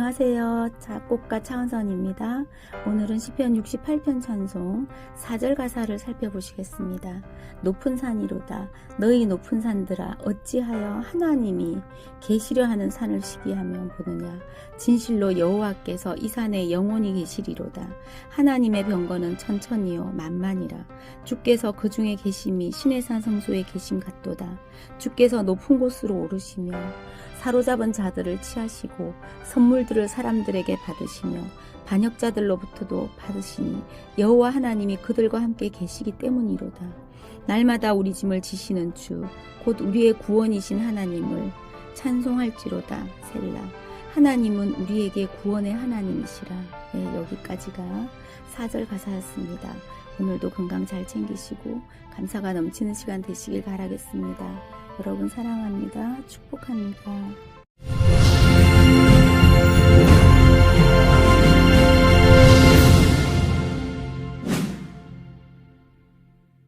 안녕하세요. 작곡가 차은선입니다. 오늘은 시편 68편 찬송 4절 가사를 살펴보시겠습니다. 높은 산이로다. 너희 높은 산들아 어찌하여 하나님이 계시려 하는 산을 시기하며 보느냐. 진실로 여호와께서 이 산에 영원히 계시리로다. 하나님의 병거는 천천히요 만만이라. 주께서 그 중에 계심이 신의 산 성소에 계심 같도다. 주께서 높은 곳으로 오르시며 사로잡은 자들을 취하시고 선물들을 사람들에게 받으시며 반역자들로부터도 받으시니 여호와 하나님이 그들과 함께 계시기 때문이로다. 날마다 우리 짐을 지시는 주, 곧 우리의 구원이신 하나님을 찬송할지로다. 셀라. 하나님은 우리에게 구원의 하나님이시라. 네, 여기까지가 4절 가사였습니다. 오늘도 건강 잘 챙기시고 감사가 넘치는 시간 되시길 바라겠습니다. 여러분 사랑합니다. 축복합니다.